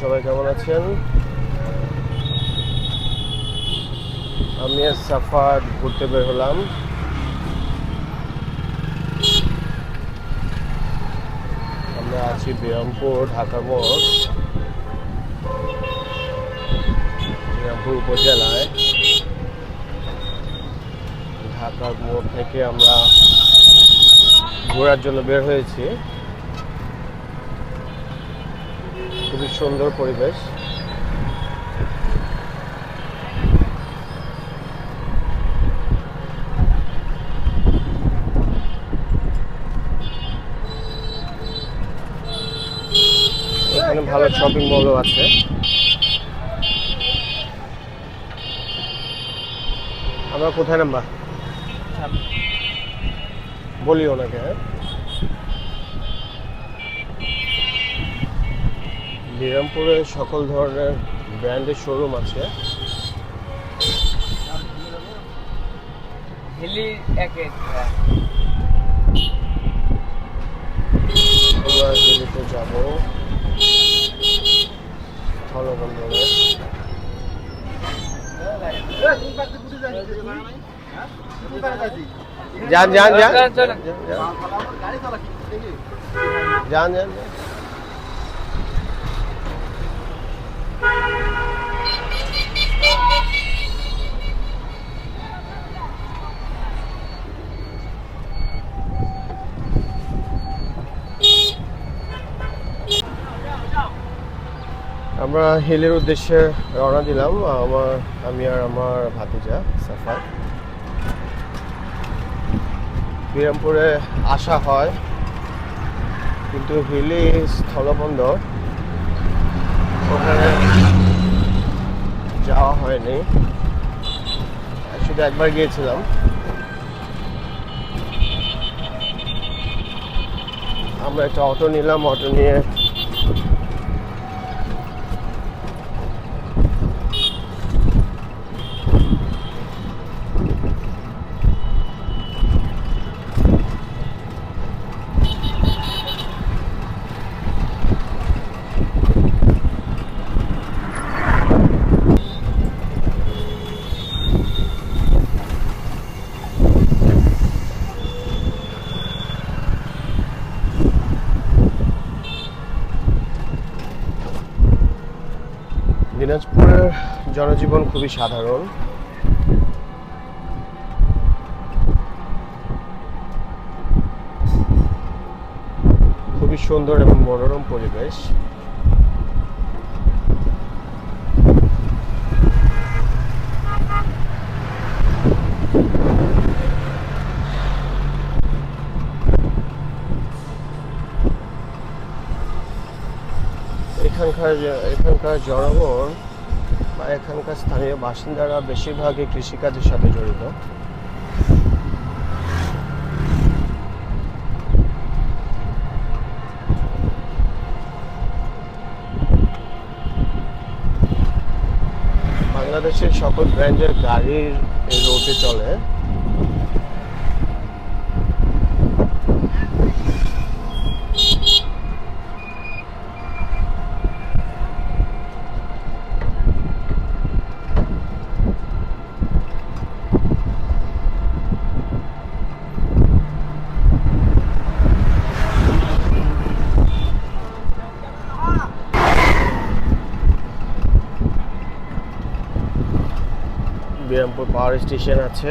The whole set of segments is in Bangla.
সবাই কেমন আছেন? আমি সাফার ঘুরতে বের হলাম। আমরা আছি বিরামপুর, ঢাকা মোড়। বিরামপুর উপজেলায়। ঢাকার মোড় থেকে আমরা ঘোরার জন্য বের হয়েছি। খুবই সুন্দর পরিবেশ। এখানে ভালো শপিং মলও আছে। আমরা কোথায় নাম্বার বলি ওনাকে হ্যাঁ? বিরামপুরে সকল ধরনের ব্র্যান্ডের শোরুম আছে। আমরা দিল্লিতে যাব। যান যান যান। যান যান যান। আমরা হিলের উদ্দেশ্যে রওনা দিলাম, আমার, আমি আর আমার ভাতিজা সাফার। বিরামপুরে আসা হয়, কিন্তু হিলি স্থলবন্দর। ওখানে যাওয়া হয়নি। শুধু একবার গিয়েছিলাম। আমরা একটা অটো নিলাম, অটো নিয়ে দিনাজপুরের জনজীবন খুবই সাধারণ। খুবই সুন্দর এবং মনোরম পরিবেশ। এখানকার এখানকার জনগণ এখানকার স্থানীয় বাসিন্দারা বেশিরভাগই কৃষিকাজের সাথে জড়িত। বাংলাদেশের সকল ব্র্যান্ডের গাড়ির রোডে চলে। বিরামপুর পাওয়ার স্টেশন আছে।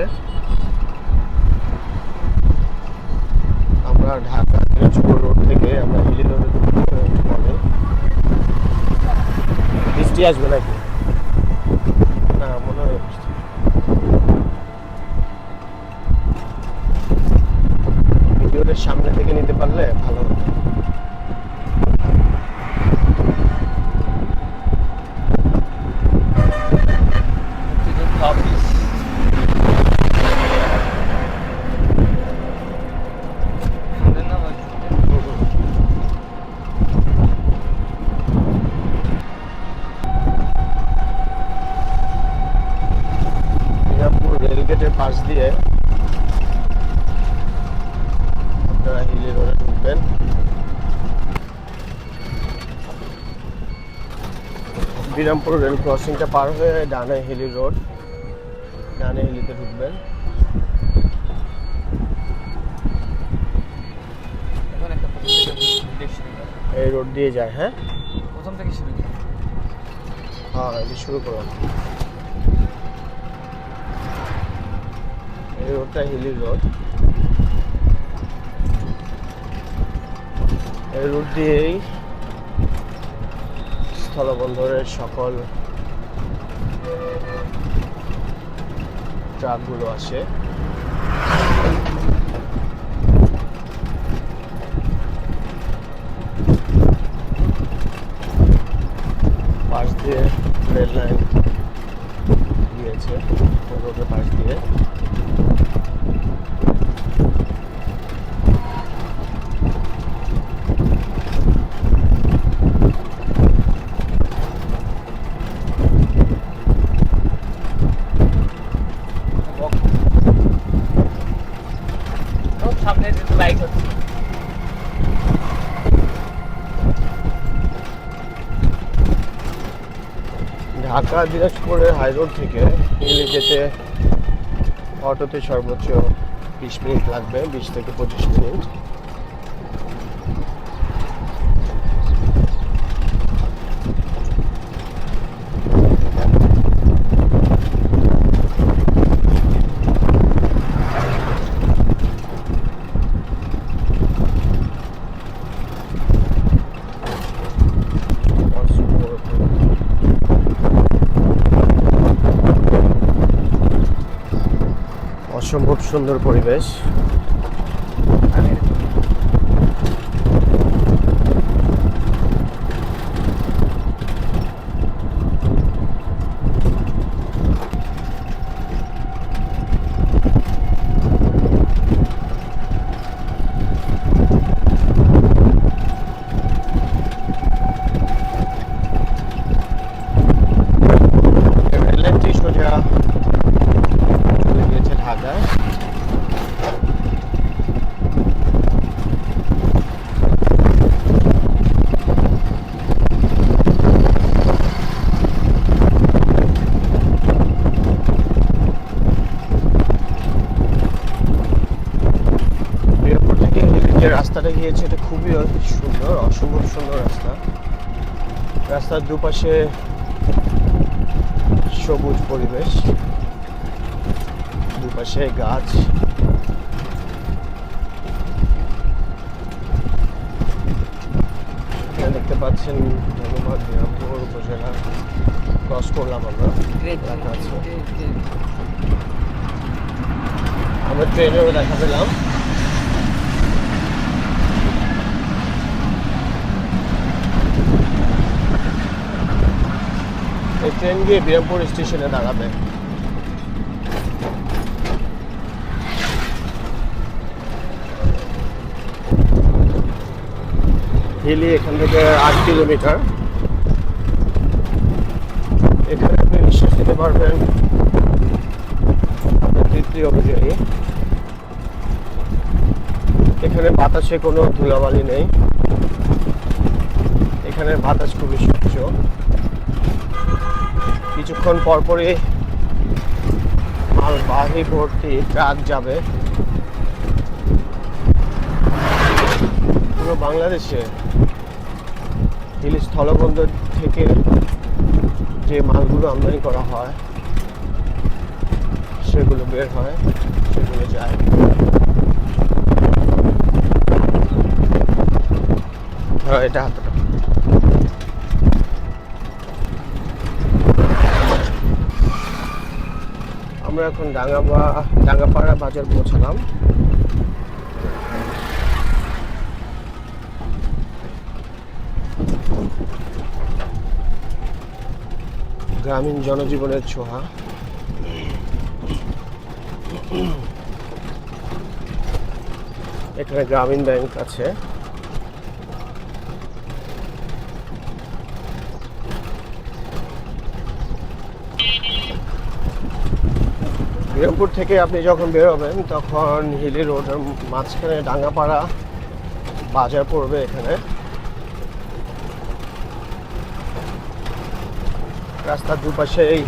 আমরা ঢাকা দিনাজপুর রোড থেকে আমরা হিলি রোডে বৃষ্টি আসবে নাকি না মনে হয় বৃষ্টি। ভিডিওটার সামনে থেকে নিতে পারলে ভালো হতো অফিস মিনাপুর রেলগেটের পাশ দিয়ে আপনারা হিলি রোডে ঢুকবেন বিরামপুর রেল ক্রসিংটা পার হয়ে ডানে হিলি রোড। ডানে হিলিতে ঢুকবেন। এই রোড দিয়ে যায় হ্যাঁ? প্রথম থেকে শুরু হ্যাঁ। যে শুরু করুন এই রোডটা হিলি রোড। এই রোড দিয়েই স্থলবন্দরের সকল ট্রাকগুলো আসে। পাশ দিয়ে রেল লাইন গিয়েছে পাশ দিয়ে বক। ও, সামনে যেতে লাইট হচ্ছে ঢাকা দিনাজপুরের হাইরোড থেকে হিলে যেতে অটোতে সর্বোচ্চ বিশ মিনিট লাগবে, বিশ থেকে পঁচিশ মিনিট। অসম্ভব সুন্দর পরিবেশ আমি রেললাইনটি সোজা চলে গিয়েছে ঢাকায় মিরপুর থেকে যে রাস্তাটা গিয়েছে এটা খুবই সুন্দর অসম্ভব সুন্দর রাস্তা রাস্তার সবুজ পরিবেশ। দুপাশে গাছ। দেখতে পাচ্ছেন ধন্যবাদ বিরামপুর উপজেলা ক্রস করলাম আমরা। আমরা ট্রেনেরও দেখা পেলাম। ট্রেন গিয়ে বিরামপুর স্টেশনে দাঁড়াবে হিলি এখান থেকে আট কিলোমিটার। এখানে আপনি নিঃশ্বাস নিতে পারবেন তৃতীয় অনুযায়ী এখানে বাতাসে কোনো ধুলাবালি নেই। এখানে বাতাস খুবই স্বচ্ছ। কিছুক্ষণ পরপরই মালবাহী ভর্তি ট্রাক যাবে। পুরো বাংলাদেশে হিল স্থলবন্দর থেকে যে মালগুলো আমদানি করা হয়, সেগুলো বের হয়, সেগুলো যায়। এটা আমরা এখন ডাঙ্গাপা ডাঙ্গাপাড়া বাজার পৌঁছালাম। গ্রামীণ জনজীবনের ছোঁয়া। এখানে গ্রামীণ ব্যাংক আছে। বিরমপুর থেকে আপনি যখন বেরোবেন, তখন হিলি রোডের মাঝখানে ডাঙ্গাপাড়া বাজার পড়বে এখানে। রাস্তার দুপাশেই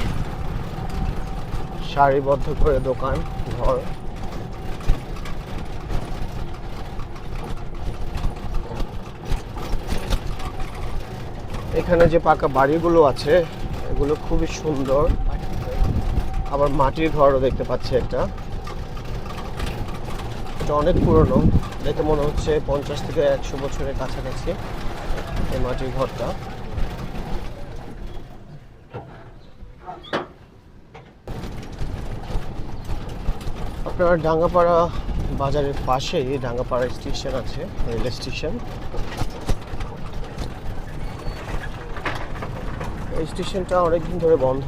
সারিবদ্ধ করে দোকান, ঘর। এখানে যে পাকা বাড়িগুলো আছে, এগুলো খুবই সুন্দর। আবার মাটির ঘরও দেখতে পাচ্ছি একটা। এটা অনেক পুরনো, দেখে মনে হচ্ছে পঞ্চাশ থেকে একশো বছরের কাছাকাছি এই মাটির ঘরটা। আপনার ডাঙ্গাপাড়া বাজারের পাশেই ডাঙ্গাপাড়া স্টেশন আছে, রেল স্টেশন। এই স্টেশনটা অনেকদিন ধরে বন্ধ।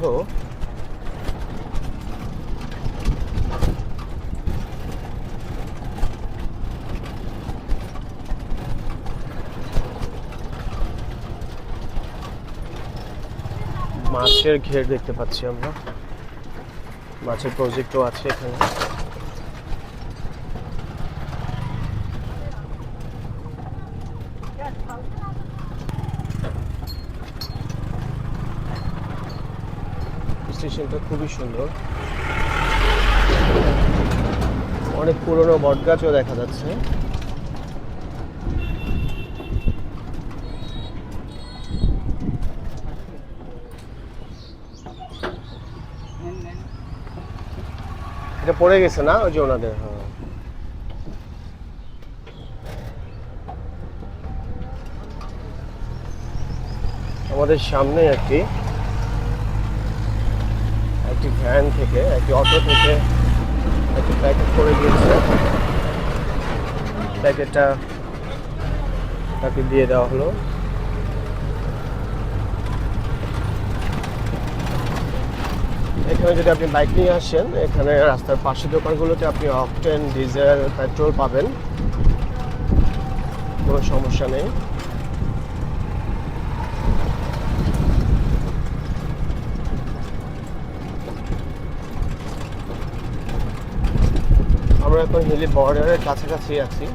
মাছের ঘের দেখতে পাচ্ছি আমরা। মাছের প্রজেক্টও আছে এখানে। স্টেশনটা খুবই সুন্দর। অনেক পুরনো বটগাছও দেখা যাচ্ছে। এটা পড়ে গেছে না? ওই যে ওনাদের হ্যাঁ। আমাদের সামনে একটি একটি ভ্যান থেকে, একটি অটো থেকে একটি প্যাকেট করে দিয়েছে প্যাকেটটা তাকে দিয়ে দেওয়া হলো। এখানে যদি আপনি বাইক নিয়ে আসেন, এখানে রাস্তার পাশে দোকানগুলোতে আপনি অকটেন, ডিজেল, পেট্রোল পাবেন। কোনো সমস্যা নেই। আমরা এখন হিলি বর্ডারের কাছাকাছি আছি।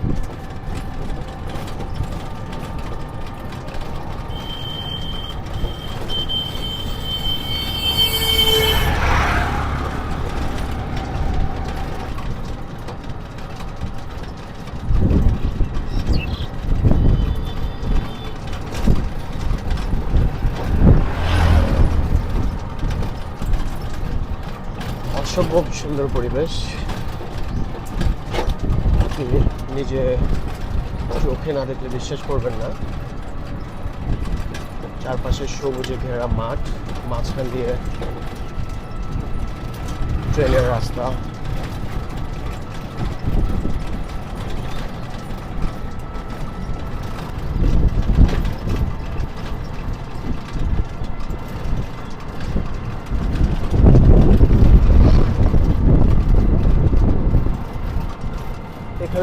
অসম্ভব সুন্দর পরিবেশ। নিজে চোখে না দেখলে বিশ্বাস করবেন না। চারপাশে সবুজে ঘেরা মাঠ, মাঝখান দিয়ে ট্রেনের রাস্তা।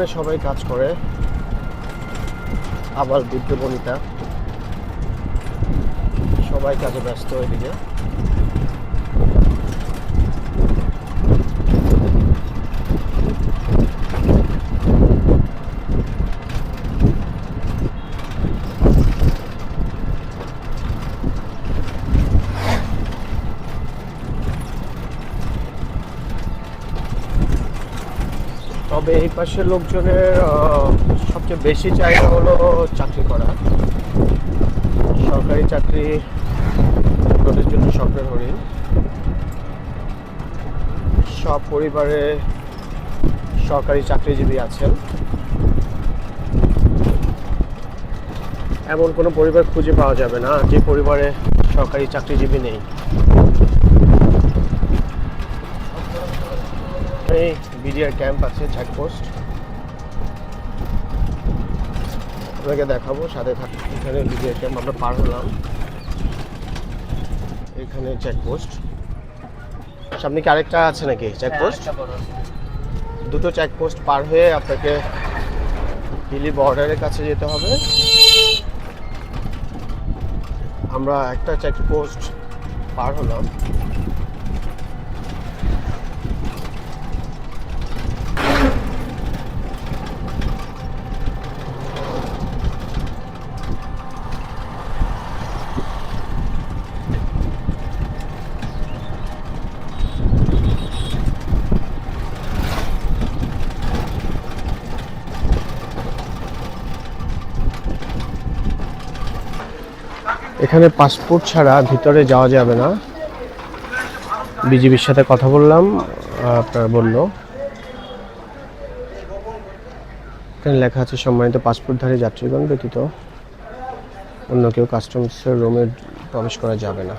এখানে সবাই কাজ করে। আবার বৃদ্ধ বনিতা। সবাই কাজে ব্যস্ত এদিকে তবে এই পাশের লোকজনের সবচেয়ে বেশি চাহিদা হলো চাকরি করা। সরকারি চাকরি ওদের জন্য স্বপ্নের হরিণ। সব পরিবারে সরকারি চাকরিজীবী আছেন। এমন কোনো পরিবার খুঁজে পাওয়া যাবে না, যে পরিবারে সরকারি চাকরিজীবী নেই। এই বিডিআর ক্যাম্প আছে চেকপোস্ট আপনাকে দেখাবো সাথে এখানে বিডিআর ক্যাম্প আমরা পার হলাম। এখানে চেকপোস্ট সামনে কি আরেকটা আছে নাকি চেকপোস্ট হ্যাঁ। দুটো চেকপোস্ট পার হয়ে আপনাকে হিলি বর্ডারের কাছে যেতে হবে। আমরা একটা চেকপোস্ট পার হলাম। এখানে পাসপোর্ট ছাড়া ভিতরে যাওয়া যাবে না। বিজিবির সাথে কথা বললাম, আপনার বলল। এখানে লেখা আছে, সম্মানিত পাসপোর্টধারী যাত্রীগণ ব্যতীত অন্য কেউ কাস্টমসের রুমে প্রবেশ করা যাবে না।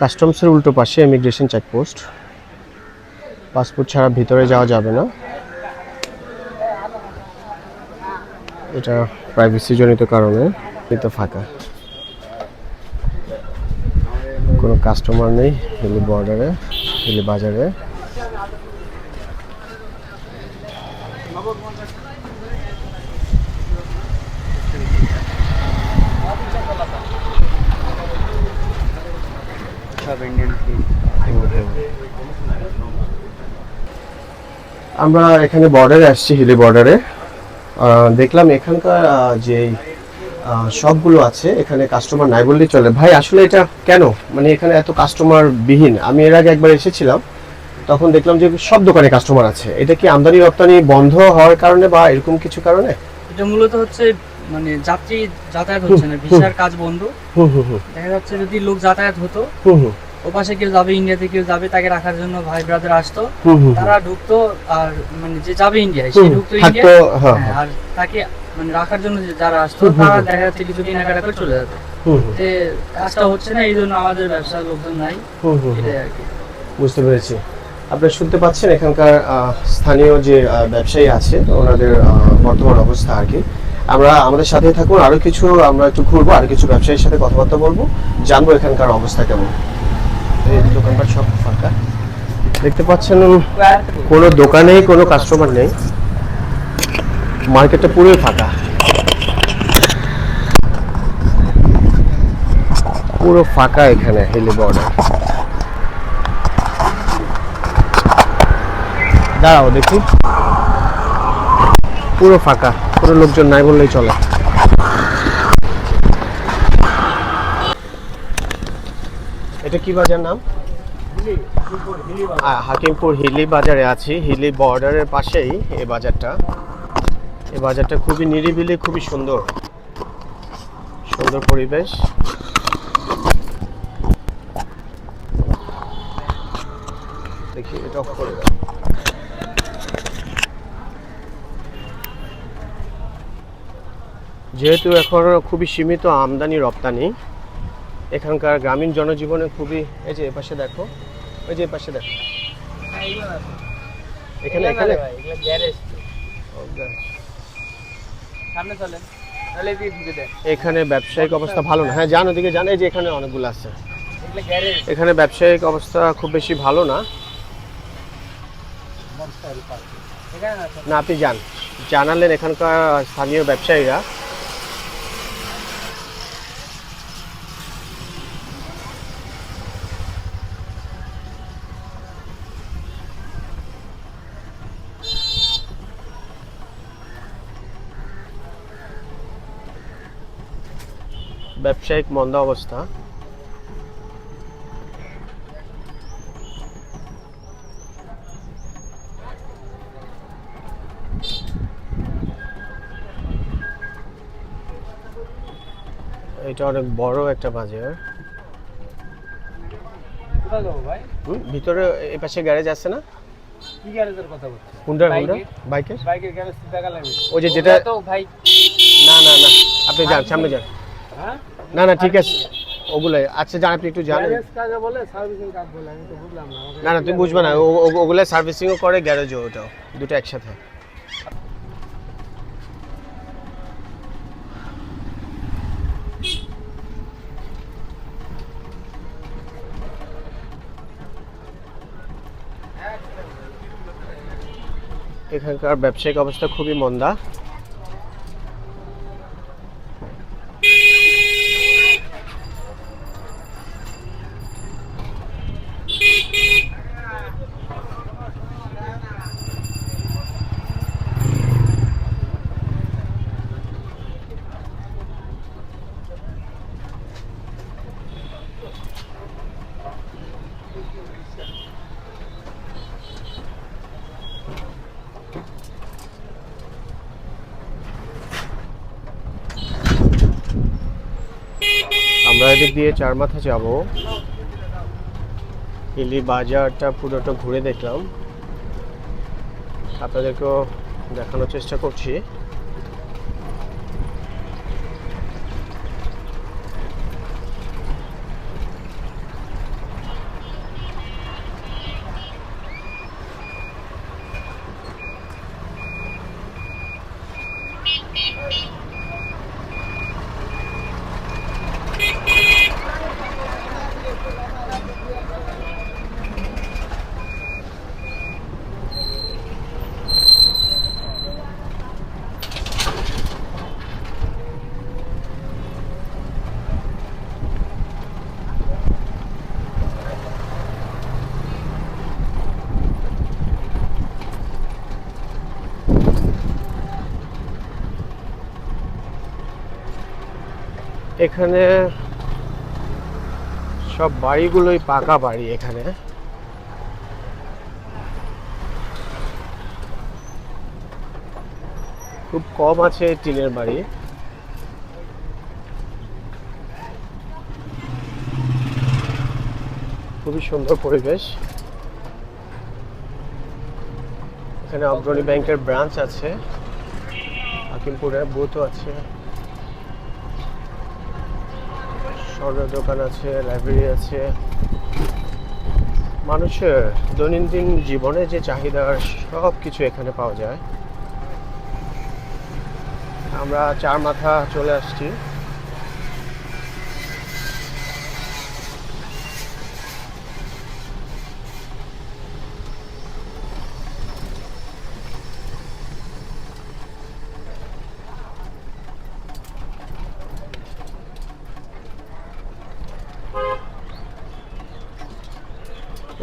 কাস্টমসের উল্টো পাশে ইমিগ্রেশন চেকপোস্ট পাসপোর্ট ছাড়া ভিতরে যাওয়া যাবে না। এটা প্রাইভেসি জনিত কারণে কিন্তু ফাঁকা। কোনো কাস্টমার নেই হিলি বর্ডারে হিলি বাজারে। সব ইন্ডিয়ান আমরা এখানে বর্ডারে আসছি হিলি বর্ডারে দেখলাম এখানকার যে শপগুলো আছে এখানে কাস্টমার নাই বললেই চলে। ভাই আসলে এটা কেন? মানে এখানে এত কাস্টমার বিহীন। আমি এর আগে একবার এসেছিলাম তখন দেখলাম যে সব দোকানে কাস্টমার আছে। এটা কি আমদানি রপ্তানি বন্ধ হওয়ার কারণে বা এরকম কিছু কারণে? এটা মূলত হচ্ছে মানে যাত্রী যাতায়াত হচ্ছে না ভিসার কাজ বন্ধ। হুম হুম হুম। দেখা যাচ্ছে যদি লোক যাতায়াত হতো ও পাশে কেউ যাবে ইন্ডিয়াতে কেউ যাবে তাকে রাখার জন্য ভাই ব্রাদার আসতো। তারা ঢুকতো আর মানে যে যাবে ইন্ডিয়ায় সে ঢুকতো থাকতো ইন্ডিয়ায় হ্যাঁ হ্যাঁ, আর তাকে মানে রাখার জন্য যারা আসতো তারা দেখা যাচ্ছে কিছু কেনাকাটা করে চলে যেত। যে কাজটা হচ্ছে না এই জন্য আমাদের ব্যবসার লোকজন নাই। এটাই আর কি। বুঝতে পেরেছি। আপনারা শুনতে পাচ্ছেন এখানকার স্থানীয় যে ব্যবসায়ী আছে ওনাদের বর্তমান অবস্থা আর কি। আমরা আমাদের সাথে থাকুন আরও কিছু আমরা একটু ঘুরবো আর কিছু ব্যবসায়ীর সাথে কথাবার্তা বলব জানব এখানকার অবস্থা কেমন। দোকানপাট সব ফাঁকা। দেখতে পাচ্ছেন, কোনো দোকানেই কোনো কাস্টমার নেই। মার্কেটটা পুরোই ফাঁকা। পুরো ফাঁকা এখানে হিলি বর্ডার দাঁড়াও দেখি। পুরো ফাঁকা পুরো লোকজন নাই বললেই চলে। এটা কি বাজার নাম? হাকিমপুর হিলি বাজারে আছি। হিলি বর্ডারের পাশেই এই বাজারটা। এই বাজারটা খুবই নিরিবিলি, খুবই সুন্দর। সুন্দর পরিবেশ। দেখি, এটা অফ করে যেহেতু এখন খুবই সীমিত আমদানি, রপ্তানি এখানকার গ্রামীণ জনজীবনে খুবই এই যে এপাশে দেখো ওই যে এপাশে দেখো। এখানে এখানে? সামনে চলেন এখানে ব্যবসায়িক অবস্থা ভালো না। হ্যাঁ জান ওদিকে জান এই যে এখানে অনেকগুলো আছে। এখানে ব্যবসায়িক অবস্থা খুব বেশি ভালো না। না না আপনি যান। জানালেন এখানকার স্থানীয় ব্যবসায়ীরা। ব্যবসায়িক মন্দা অবস্থা। এটা অনেক বড় একটা বাজার। ভিতরে এই পাশে গ্যারেজ আছে না? কি গ্যারেজের কথা বলছো হুন্ডার হুন্ডা? বাইকের? বাইকের? বাইকের গ্যারেজ টাকা লাগবে। ওই যে যেটা তো ভাই। না না না আপনি যান সামনে যান। হ্যাঁ? না না ঠিক আছে। ওগুলাই। আচ্ছা যান আপনি একটু জানেন। গ্যারেজ কাজে বলে সার্ভিসিং কাজ বলে আমি তো বুঝলাম না না না তুমি বুঝবে না। ও- ও- সার্ভিসিংও করে গ্যারেজও ওটাও। দুটো একসাথে। এখানকার ব্যবসায়িক অবস্থা খুবই মন্দা। দিয়ে চার মাথা যাব। হিলি বাজারটা পুরোটা ঘুরে দেখলাম। আপনাদেরকেও দেখানোর চেষ্টা করছি। এখানে সব বাড়িগুলোই পাকা বাড়ি এখানে। খুব কম আছে টিনের বাড়ি। খুবই সুন্দর পরিবেশ। এখানে অগ্রণী ব্যাংকের ব্রাঞ্চ আছে। হাকিমপুরে বুথও আছে। স্বর্ণ দোকান আছে লাইব্রেরি আছে। মানুষের দৈনন্দিন জীবনে যে চাহিদার সব কিছু এখানে পাওয়া যায়। আমরা চার মাথা চলে আসছি।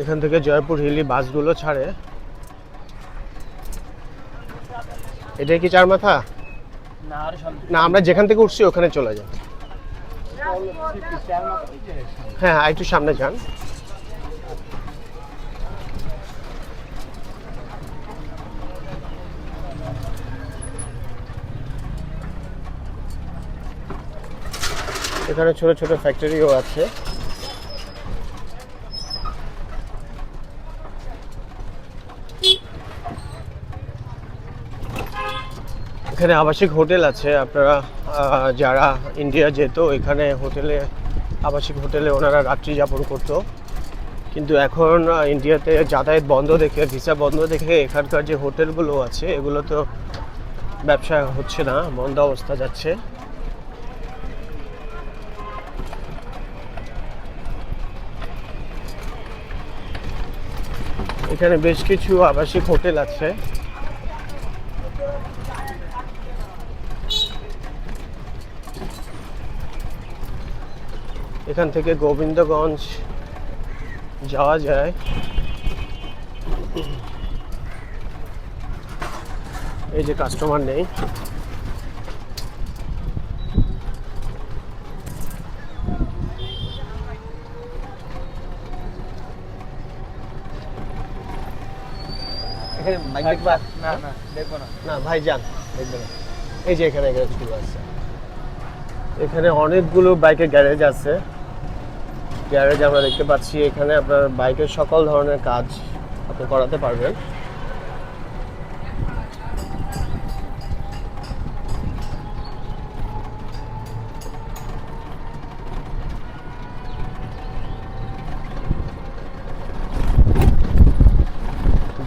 এখান থেকে জয়পুর হিলি বাসগুলো ছাড়ে। এটা কি চার মাথা? না আমরা যেখান থেকে উঠছি ওখানে চলে যাই। হ্যাঁ একটু সামনে যান। এখানে ছোট ছোট ফ্যাক্টরিও আছে। এখানে আবাসিক হোটেল আছে, আপনারা যারা ইন্ডিয়া যেত, এখানে হোটেলে, আবাসিক হোটেলে ওনারা রাত্রি যাপন করতো। কিন্তু এখন ইন্ডিয়াতে যাতায়াত বন্ধ দেখে ভিসা বন্ধ দেখে এখানকার যে হোটেলগুলো আছে, এগুলো তো ব্যবসা হচ্ছে না, বন্ধ অবস্থা যাচ্ছে। এখানে বেশ কিছু আবাসিক হোটেল আছে। এখান থেকে গোবিন্দগঞ্জ যাওয়া যায়। এই যে কাস্টমার নেই। এখানে না ভাই যান। দেখবেন এই যে এখানে আছে। এখানে অনেকগুলো বাইকের গ্যারেজ আছে। গ্যারেজ আমরা দেখতে পাচ্ছি, এখানে আপনার বাইকের সকল ধরনের কাজ আপনি করাতে পারবেন।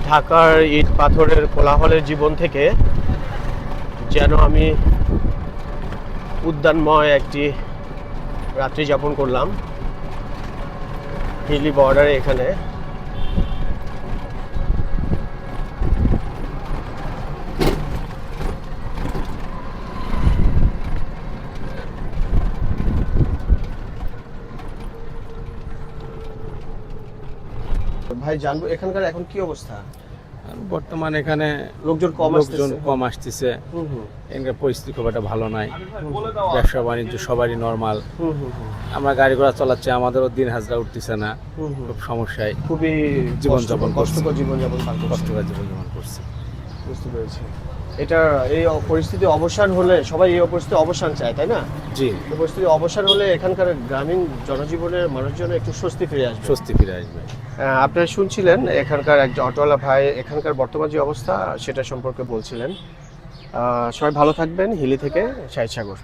ঢাকার ইট পাথরের কোলাহলের জীবন থেকে যেন আমি উদ্যানময় একটি রাত্রি যাপন করলাম। হিলি বর্ডারে এখানে। ভাই জানব এখানকার এখন কি অবস্থা? বর্তমান এখানে লোকজন কম লোকজন কম আসতেছে। এখানকার পরিস্থিতি খুব একটা ভালো নাই। ব্যবসা বাণিজ্য সবারই নর্মাল হুম হুম হুম। আমরা গাড়ি ঘোড়া চালাচ্ছি আমাদেরও দিন হাজরা উঠতেছে না। খুব সমস্যায় খুবই জীবনযাপন কষ্টকর- জীবনযাপন। কষ্টকর জীবনযাপন করছে। বুঝতে পেরেছি। এটা এই পরিস্থিতি অবসান হলে সবাই এই পরিস্থিতি অবসান চায় তাই না? জি। এই পরিস্থিতি অবসান হলে এখানকার গ্রামীণ জনজীবনের মানুষজন একটু স্বস্তি ফিরে আসবে। স্বস্তি ফিরে আসবে। আপনারা শুনছিলেন এখানকার একজন অটোয়ালা ভাই এখানকার বর্তমান যে অবস্থা সেটা সম্পর্কে বলছিলেন। সবাই ভালো থাকবেন হিলি থেকে শাহিদ সাগর।